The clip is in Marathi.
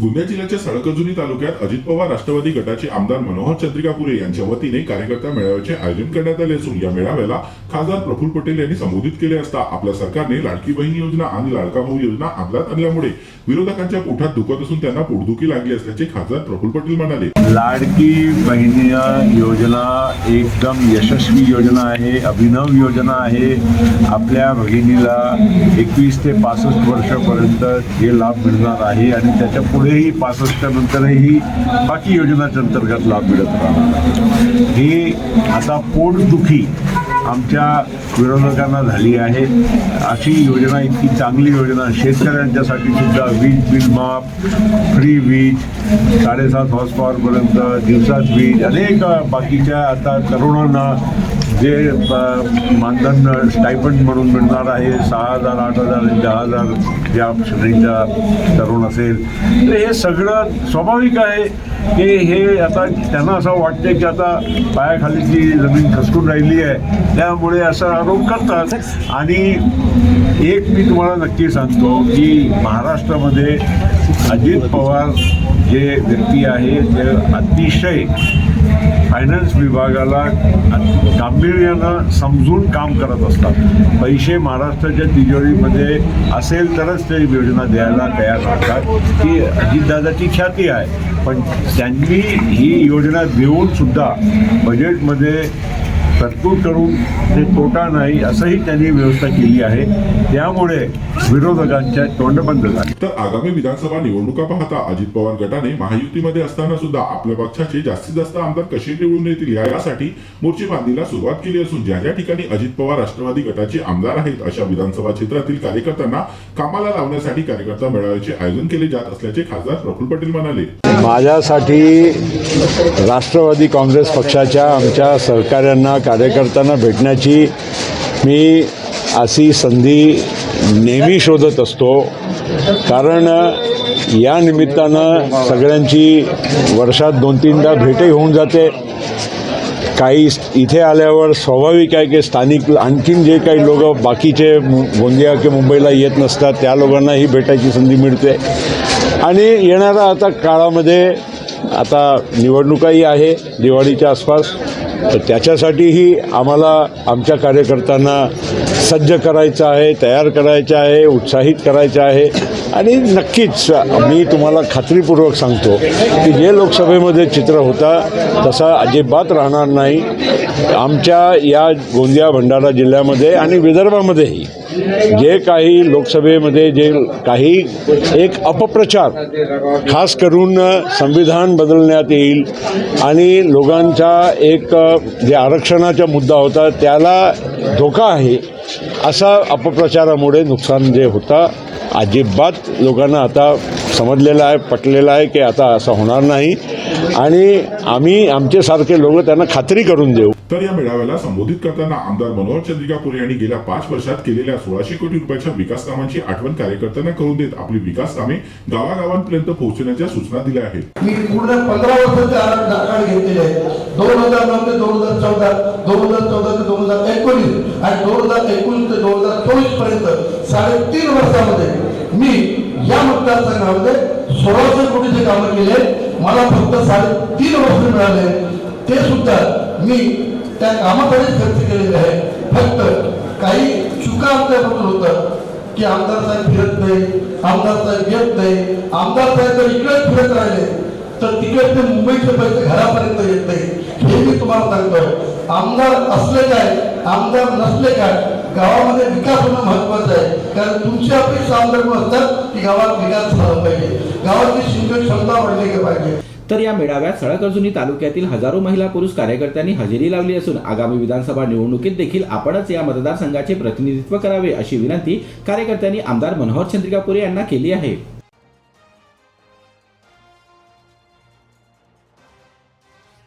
गोंदिया जिल्ह्याच्या सडकजुनी तालुक्यात अजित पवार राष्ट्रवादी गटाचे आमदार मनोहर चंद्रिकापुरे यांच्या वतीने कार्यकर्ता मेळाव्याचे आयोजन करण्यात आले असून या मेळाव्याला खासदार प्रफुल्ल पटेल यांनी संबोधित केले असता आपल्या सरकारने लाडकी बहीण योजना आणि लाडका भाऊ योजना अंमलात आणल्यामुळे विरोधकांच्या पोटात दुखत असून त्यांना पोटदुखी लागली असल्याचे खासदार प्रफुल्ल पटेल म्हणाले. लाडकी बहिणी योजना एकदम यशस्वी योजना आहे अभिनव योजना आहे. आपल्या बहिणीला एकवीस ते पासष्ट वर्षापर्यंत हे लाभ मिळणार आहे आणि त्याच्या पुढे पुढेही पासष्टच्या नंतरही बाकी योजनाच्या अंतर्गत लाभ मिळत राहणार ही आता पोटदुखी आमच्या विरोधकांना झाली आहे. अशी योजना इतकी चांगली योजना शेतकऱ्यांच्यासाठी सुद्धा वीज बिल माफ फ्री वीज साडेसात हॉर्स पॉवरपर्यंत दिवसात वीज अनेक बाकीच्या आता तरुणांना जे मानधन स्टायपंड म्हणून मिळणार आहे सहा हजार आठ हजार दहा हजार ज्या श्रेणीचा तरुण असेल तर हे सगळं स्वाभाविक आहे की हे आता त्यांना असं वाटते की आता पायाखालीची जमीन खसकून राहिली आहे. त्यामुळे असा आरोप करतात. आणि एक मी तुम्हाला नक्की सांगतो की महाराष्ट्रामध्ये अजित पवार जे व्यक्ती आहे ते अतिशय फायनान्स विभागाला गांभीर्यानं समजून काम करत असतात. पैसे महाराष्ट्राच्या तिजोरीमध्ये असेल तरच ते योजना द्यायला तयार राहतात. की अजितदादाची ख्याती आहे. पण त्यांनी ही योजना देऊन सुद्धा बजेटमध्ये तरतूद करून ते तोटा नाही असंही त्यांनी व्यवस्था केली आहे. त्यामुळे विरोधकांच्या तोंड बंद झाली. तर आगामी विधानसभा निवडणुका पाहता अजित पवार गटाने महायुतीमध्ये असताना सुद्धा आपल्या पक्षाचे जास्तीत जास्त आमदार कसे निवडून येतील यासाठी मोर्चे बांधणीला सुरुवात केली असून ज्या ज्या ठिकाणी अजित पवार राष्ट्रवादी गटाचे आमदार आहेत अशा विधानसभा क्षेत्रातील कार्यकर्त्यांना कामाला लावण्यासाठी कार्यकर्ता मेळाव्याचे आयोजन केले जात असल्याचे खासदार प्रफुल्ल पटेल म्हणाले. माझ्यासाठी राष्ट्रवादी काँग्रेस पक्षाच्या आमच्या सहकाऱ्यांना कार्यकर्त्यांना भेटण्याची मी अशी संधी नेहमी शोधत असतो. कारण या निमित्तानं सगळ्यांची वर्षात दोन तीनदा भेटही होऊन जाते. काही इथे आल्यावर स्वाभाविक आहे की स्थानिक आणखीन जे काही लोक बाकीचे गोंदिया किंवा मुंबईला येत नसतात त्या लोकांनाही भेटायची संधी मिळते. आणि येणाऱ्या आता काळामध्ये आता निवडणुकाही आहे दिवाळीच्या आसपास. तर त्याच्यासाठीही आम्हाला आमच्या कार्यकर्त्यांना सज्ज करायचं आहे तयार करायचं आहे उत्साहित करायचं आहे. आणि नक्कीच मी तुम्हाला खात्रीपूर्वक सांगतो की जे लोकसभेमध्ये चित्र होता तसा अजिबात राहणार नाही. आमच्या या गोंदिया भंडारा जिल्ह्यामध्ये आणि विदर्भामध्येही जे काही लोकसभेमध्ये जे काही एक अपप्रचार खास करून संविधान बदलण्यात येईल आणि लोकांचा एक जे आरक्षणाचा मुद्दा होता त्याला धोका आहे असा अपप्रचारामुळे नुकसान जे होता अजिबात लोकांना आता समजलेलं आहे पटलेलं आहे की आता असं होणार नाही. आणि आम्ही आमचेसारखे लोक त्यांना खात्री करून देऊ. तर या मेळाव्याला संबोधित करताना आमदार मनोहर चंद्रिकापुरे यांनी गेल्या पाच वर्षात केलेल्या सोळाशे कोटी रुपयाच्या विकास कामांची आठवण कार्यकर्त्यांना करून देत आपली विकास कामे गावागावांपर्यंत पोहोचवण्याच्या सूचना दिल्या आहेत. मी पूर्ण पंधरा वर्षाचे आराखडे आराखडे घेतलेले आहेत दोन हजार नऊ ते दोन हजार चौदा दोन हजार चौदा ते दोन हजार एकोणीस आणि दोन हजार एकोणीस ते दोन हजार चोवीसपर्यंत साडेतीन वर्षामध्ये मी या मतदारसंघामध्ये सोळाशे कोटीचे कामं केले. मला फक्त साडेतीन वर्ष मिळाले. ते सुद्धा मी त्या कामासाठी खर्च केलेले आहे. फक्त काही चुका आमच्याबद्दल होतं की आमदार साहेब फिरत नाही आमदार साहेब येत नाही. आमदार साहेब जर इकडे फिरत राहिले तर तिकडे ते मुंबईचे पैसे घरापर्यंत येत नाही. हे मी तुम्हाला सांगतोय आमदार असले काय आमदार नसले काय गावामध्ये विकास होणं महत्वाचं आहे. कारण तुमची अपेक्षा आमदार असतात की गावात विकास झाला पाहिजे. गावाची सिंचन क्षमता वाढली गेली पाहिजे. तर या मेळाव्यात सडक सळकर्जुनी तालुक्यातील हजारो महिला पुरुष कार्यकर्त्यांनी हजेरी लावली असून आगामी विधानसभा निवडणुकीत देखील आपणच या मतदारसंघाचे प्रतिनिधित्व करावे अशी विनंती कार्यकर्त्यांनी आमदार मनोहर चंद्रिकापुरे यांना केली आहे.